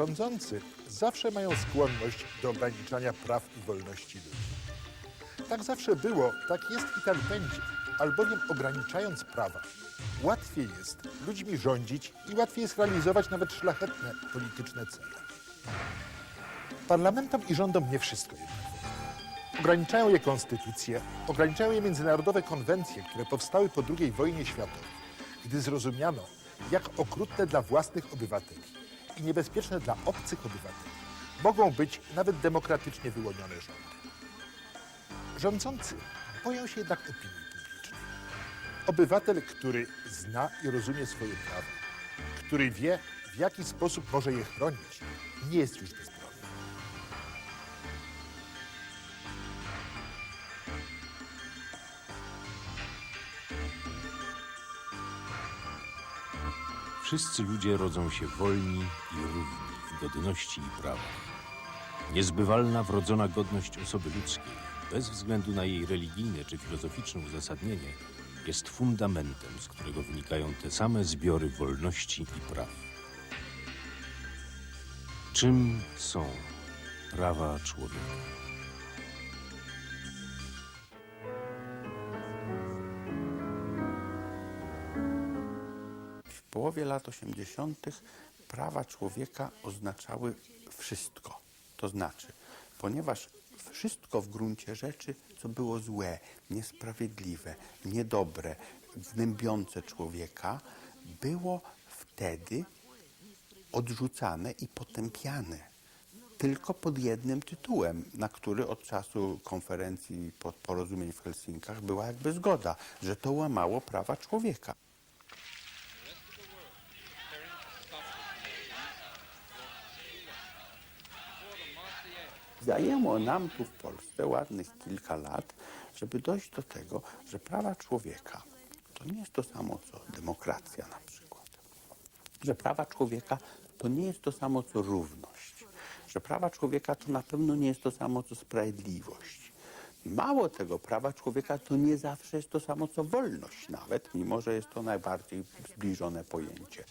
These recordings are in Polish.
Rządzący zawsze mają skłonność do ograniczania praw i wolności ludzi. Tak zawsze było, tak jest i tak będzie, albowiem ograniczając prawa, łatwiej jest ludźmi rządzić i łatwiej jest realizować nawet szlachetne polityczne cele. Parlamentom i rządom nie wszystko jednak. Ograniczają je konstytucje, ograniczają je międzynarodowe konwencje, które powstały po II wojnie światowej, gdy zrozumiano, jak okrutne dla własnych obywateli i niebezpieczne dla obcych obywateli mogą być nawet demokratycznie wyłonione rządy. Rządzący boją się jednak opinii publicznej. Obywatel, który zna i rozumie swoje prawa, który wie, w jaki sposób może je chronić, nie jest już bezbronny. Wszyscy ludzie rodzą się wolni i równi w godności i prawach. Niezbywalna wrodzona godność osoby ludzkiej, bez względu na jej religijne czy filozoficzne uzasadnienie, jest fundamentem, z którego wynikają te same zbiory wolności i praw. Czym są prawa człowieka? Połowie lat 80. prawa człowieka oznaczały wszystko. To znaczy, ponieważ wszystko w gruncie rzeczy, co było złe, niesprawiedliwe, niedobre, gnębiące człowieka, było wtedy odrzucane i potępiane. Tylko pod jednym tytułem, na który od czasu konferencji porozumień w Helsinkach była jakby zgoda, że to łamało prawa człowieka. Zajęło nam tu w Polsce ładnych kilka lat, żeby dojść do tego, że prawa człowieka to nie jest to samo co demokracja na przykład. Że prawa człowieka to nie jest to samo co równość. Że prawa człowieka to na pewno nie jest to samo co sprawiedliwość. Mało tego, prawa człowieka to nie zawsze jest to samo co wolność nawet, mimo że jest to najbardziej zbliżone pojęcie.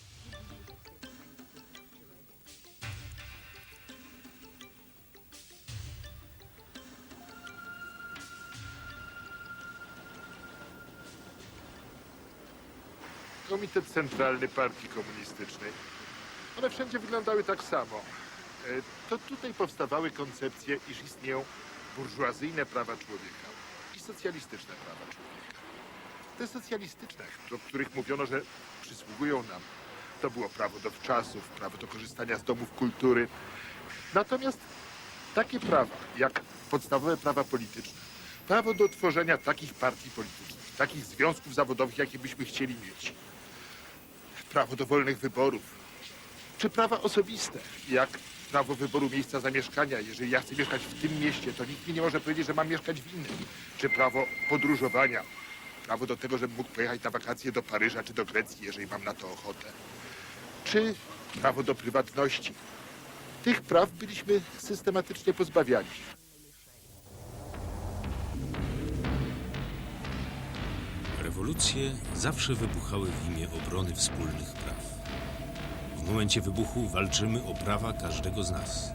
Komitet Centralny Partii Komunistycznej. One wszędzie wyglądały tak samo. E, To tutaj powstawały koncepcje, iż istnieją burżuazyjne prawa człowieka i socjalistyczne prawa człowieka. Te socjalistyczne, o których mówiono, że przysługują nam, to było prawo do wczasów, prawo do korzystania z domów kultury. Natomiast takie prawa, jak podstawowe prawa polityczne, prawo do tworzenia takich partii politycznych, takich związków zawodowych, jakie byśmy chcieli mieć, prawo do wolnych wyborów, czy prawa osobiste, jak prawo wyboru miejsca zamieszkania. Jeżeli ja chcę mieszkać w tym mieście, to nikt mi nie może powiedzieć, że mam mieszkać w innym. Czy prawo podróżowania, prawo do tego, żebym mógł pojechać na wakacje do Paryża czy do Grecji, jeżeli mam na to ochotę. Czy prawo do prywatności. Tych praw byliśmy systematycznie pozbawiani. Rewolucje zawsze wybuchały w imię obrony wspólnych praw. W momencie wybuchu walczymy o prawa każdego z nas.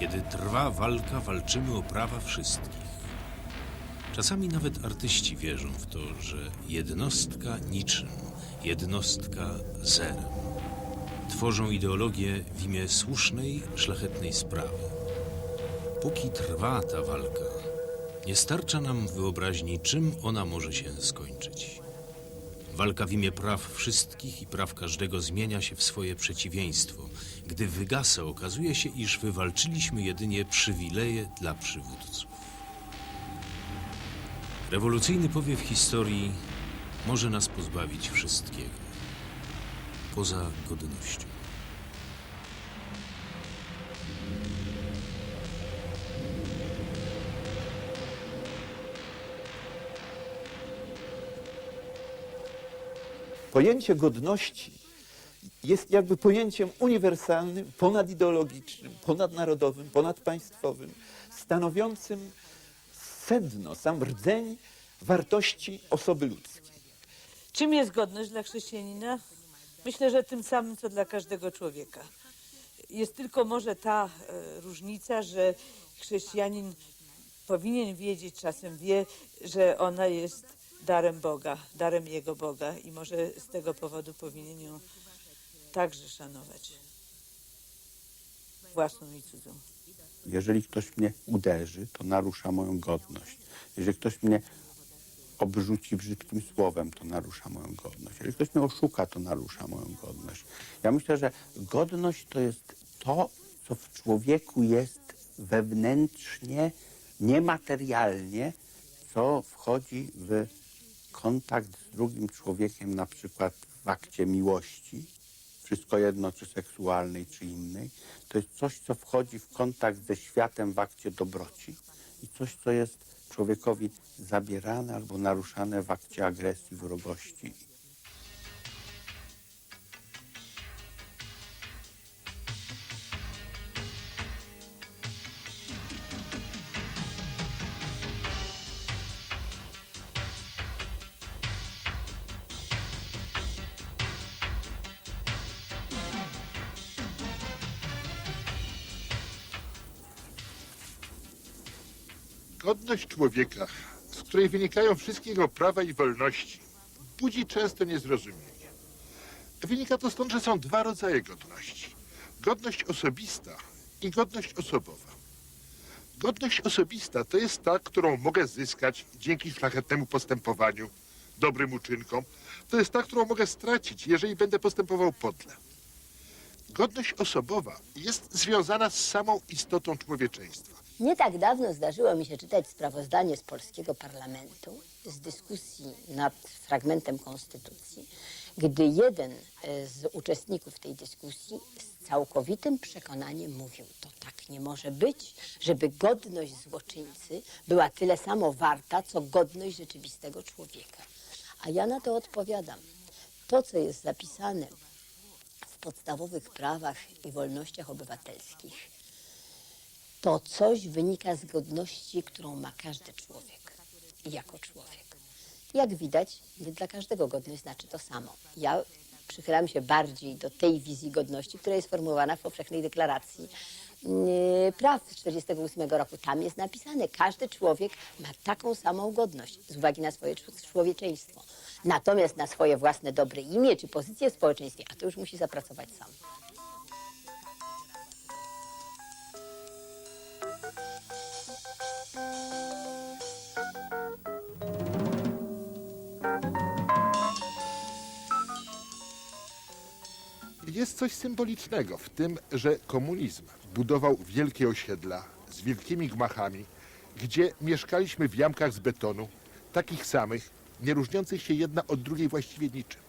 Kiedy trwa walka, walczymy o prawa wszystkich. Czasami nawet artyści wierzą w to, że jednostka niczym, jednostka zerem. Tworzą ideologię w imię słusznej, szlachetnej sprawy. Póki trwa ta walka, nie starcza nam wyobraźni, czym ona może się skończyć. Walka w imię praw wszystkich i praw każdego zmienia się w swoje przeciwieństwo. Gdy wygasa, okazuje się, iż wywalczyliśmy jedynie przywileje dla przywódców. Rewolucyjny powiew historii może nas pozbawić wszystkiego, poza godnością. Pojęcie godności jest jakby pojęciem uniwersalnym, ponadideologicznym, ponadnarodowym, ponadpaństwowym, stanowiącym sedno, sam rdzeń wartości osoby ludzkiej. Czym jest godność dla chrześcijanina? Myślę, że tym samym, co dla każdego człowieka. Jest tylko może ta e, różnica, że chrześcijanin powinien wiedzieć, czasem wie, że ona jest darem Boga, darem Jego Boga i może z tego powodu powinien ją także szanować. Własną i cudzą. Jeżeli ktoś mnie uderzy, to narusza moją godność. Jeżeli ktoś mnie obrzuci brzydkim słowem, to narusza moją godność. Jeżeli ktoś mnie oszuka, to narusza moją godność. Ja myślę, że godność to jest to, co w człowieku jest wewnętrznie, niematerialnie, co wchodzi w kontakt z drugim człowiekiem, na przykład w akcie miłości, wszystko jedno, czy seksualnej, czy innej. To jest coś, co wchodzi w kontakt ze światem w akcie dobroci i coś, co jest człowiekowi zabierane albo naruszane w akcie agresji, wrogości. Godność człowieka, z której wynikają wszystkie jego prawa i wolności, budzi często niezrozumienie. Wynika to stąd, że są dwa rodzaje godności. Godność osobista i godność osobowa. Godność osobista to jest ta, którą mogę zyskać dzięki szlachetnemu postępowaniu, dobrym uczynkom. To jest ta, którą mogę stracić, jeżeli będę postępował podle. Godność osobowa jest związana z samą istotą człowieczeństwa. Nie tak dawno zdarzyło mi się czytać sprawozdanie z polskiego parlamentu z dyskusji nad fragmentem konstytucji, gdy jeden e, z uczestników tej dyskusji z całkowitym przekonaniem mówił, to tak nie może być, żeby godność złoczyńcy była tyle samo warta, co godność rzeczywistego człowieka. A ja na to odpowiadam. To, co jest zapisane w podstawowych prawach i wolnościach obywatelskich, to coś wynika z godności, którą ma każdy człowiek jako człowiek. Jak widać, nie dla każdego godność znaczy to samo. Ja przychylam się bardziej do tej wizji godności, która jest formułowana w powszechnej deklaracji praw z 1948 roku. Tam jest napisane, każdy człowiek ma taką samą godność z uwagi na swoje czł- człowieczeństwo. Natomiast na swoje własne dobre imię czy pozycję w społeczeństwie, a to już musi zapracować sam. Jest coś symbolicznego w tym, że komunizm budował wielkie osiedla z wielkimi gmachami, gdzie mieszkaliśmy w jamkach z betonu, takich samych, nie różniących się jedna od drugiej właściwie niczym.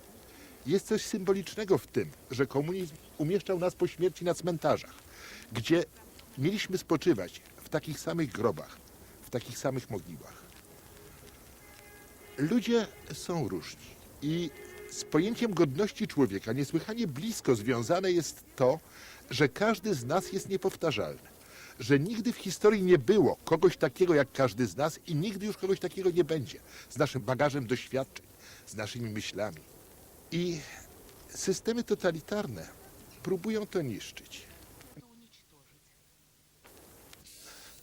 Jest coś symbolicznego w tym, że komunizm umieszczał nas po śmierci na cmentarzach, gdzie mieliśmy spoczywać w takich samych grobach, w takich samych mogiłach. Ludzie są różni i z pojęciem godności człowieka niesłychanie blisko związane jest to, że każdy z nas jest niepowtarzalny. Że nigdy w historii nie było kogoś takiego jak każdy z nas i nigdy już kogoś takiego nie będzie. Z naszym bagażem doświadczeń, z naszymi myślami. I systemy totalitarne próbują to niszczyć.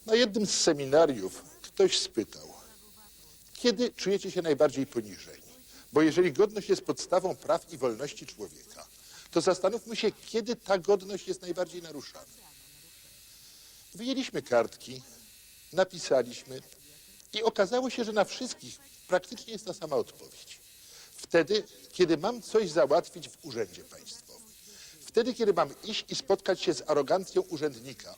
Na jednym z seminariów ktoś spytał, kiedy czujecie się najbardziej poniżeni? Bo jeżeli godność jest podstawą praw i wolności człowieka, to zastanówmy się, kiedy ta godność jest najbardziej naruszana. Wyjęliśmy kartki, napisaliśmy i okazało się, że na wszystkich praktycznie jest ta sama odpowiedź. Wtedy, kiedy mam coś załatwić w urzędzie państwowym. Wtedy, kiedy mam iść i spotkać się z arogancją urzędnika,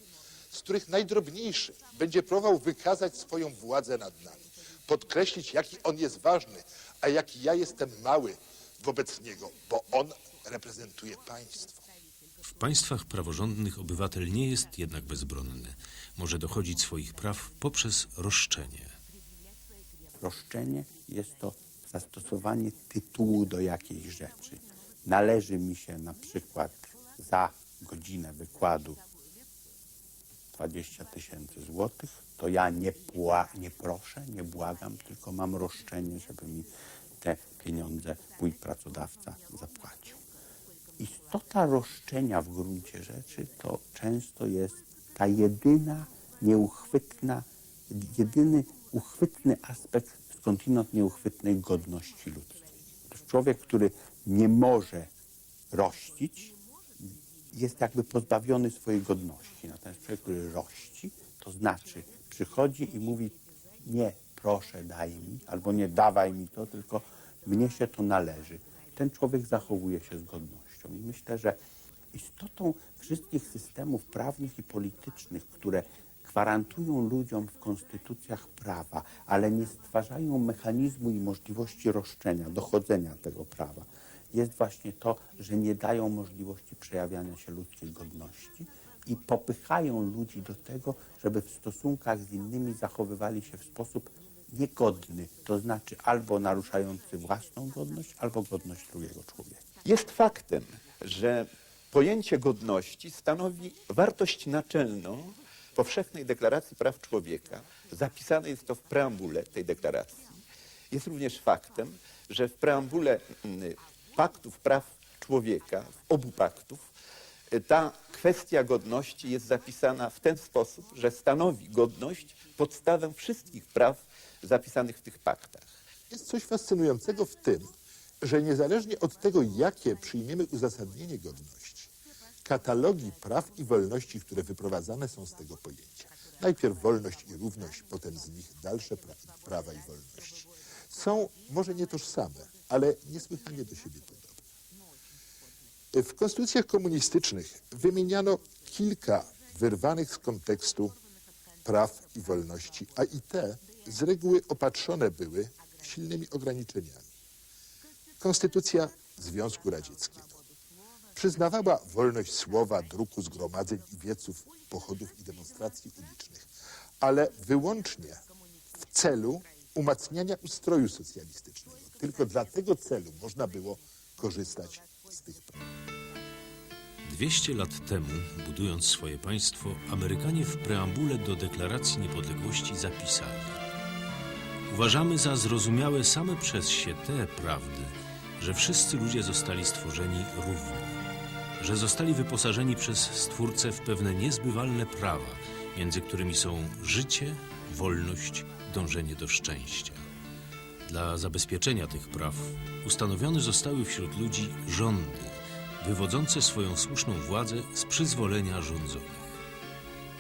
z których najdrobniejszy będzie próbował wykazać swoją władzę nad nami, podkreślić, jaki on jest ważny, a jaki ja jestem mały wobec niego, bo on reprezentuje państwo. W państwach praworządnych obywatel nie jest jednak bezbronny. Może dochodzić swoich praw poprzez roszczenie. Roszczenie jest to zastosowanie tytułu do jakiejś rzeczy. Należy mi się na przykład za godzinę wykładu 20 tysięcy złotych, to ja nie, pła, nie proszę, nie błagam, tylko mam roszczenie, żeby mi te pieniądze mój pracodawca zapłacił. istota roszczenia w gruncie rzeczy to często jest ta jedyna, nieuchwytna, jedyny uchwytny aspekt skądinąd nieuchwytnej godności ludzkiej. Człowiek, który nie może rościć, jest jakby pozbawiony swojej godności. Natomiast człowiek, który rości, to znaczy przychodzi i mówi nie, proszę, daj mi, albo nie dawaj mi to, tylko mnie się to należy. Ten człowiek zachowuje się z godnością. I myślę, że istotą wszystkich systemów prawnych i politycznych, które gwarantują ludziom w konstytucjach prawa, ale nie stwarzają mechanizmu i możliwości roszczenia, dochodzenia tego prawa, jest właśnie to, że nie dają możliwości przejawiania się ludzkiej godności i popychają ludzi do tego, żeby w stosunkach z innymi zachowywali się w sposób niegodny, to znaczy albo naruszający własną godność, albo godność drugiego człowieka. Jest faktem, że pojęcie godności stanowi wartość naczelną Powszechnej Deklaracji Praw Człowieka. Zapisane jest to w preambule tej deklaracji. Jest również faktem, że w preambule mm, paktów praw człowieka, obu paktów, ta kwestia godności jest zapisana w ten sposób, że stanowi godność podstawę wszystkich praw zapisanych w tych paktach. Jest coś fascynującego w tym, że niezależnie od tego, jakie przyjmiemy uzasadnienie godności, katalogi praw i wolności, które wyprowadzane są z tego pojęcia, najpierw wolność i równość, potem z nich dalsze pra prawa i wolności, są może nie tożsame, ale niesłychanie do siebie podobne. W konstytucjach komunistycznych wymieniano kilka wyrwanych z kontekstu praw i wolności, a i te z reguły opatrzone były silnymi ograniczeniami. Konstytucja Związku Radzieckiego przyznawała wolność słowa, druku, zgromadzeń i wieców, pochodów i demonstracji ulicznych, ale wyłącznie w celu umacniania ustroju socjalistycznego. Tylko dla tego celu można było korzystać z tych praw. 200 lat temu, budując swoje państwo, Amerykanie w preambule do Deklaracji Niepodległości zapisali: Uważamy za zrozumiałe same przez się te prawdy, że wszyscy ludzie zostali stworzeni równi, że zostali wyposażeni przez Stwórcę w pewne niezbywalne prawa, między którymi są życie, wolność, dążenie do szczęścia. Dla zabezpieczenia tych praw ustanowione zostały wśród ludzi rządy, wywodzące swoją słuszną władzę z przyzwolenia rządzonych.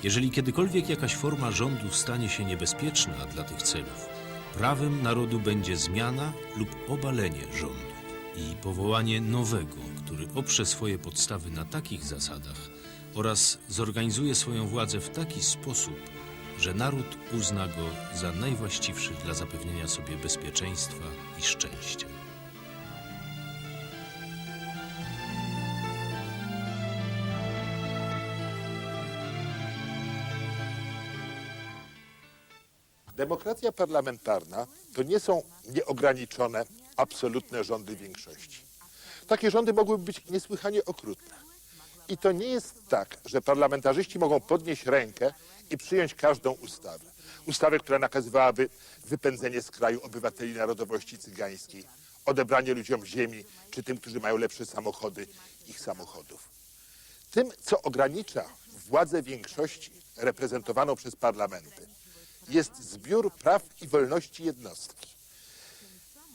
Jeżeli kiedykolwiek jakaś forma rządu stanie się niebezpieczna dla tych celów, prawem narodu będzie zmiana lub obalenie rządu i powołanie nowego, który oprze swoje podstawy na takich zasadach oraz zorganizuje swoją władzę w taki sposób, że naród uzna go za najwłaściwszy dla zapewnienia sobie bezpieczeństwa i szczęścia. Demokracja parlamentarna to nie są nieograniczone, absolutne rządy większości. Takie rządy mogłyby być niesłychanie okrutne. I to nie jest tak, że parlamentarzyści mogą podnieść rękę i przyjąć każdą ustawę. Ustawę, która nakazywałaby wypędzenie z kraju obywateli narodowości cygańskiej, odebranie ludziom ziemi, czy tym, którzy mają lepsze samochody, ich samochodów. Tym, co ogranicza władzę większości reprezentowaną przez parlamenty, jest zbiór praw i wolności jednostki.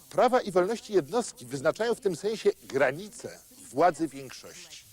Prawa i wolności jednostki wyznaczają w tym sensie granice władzy większości.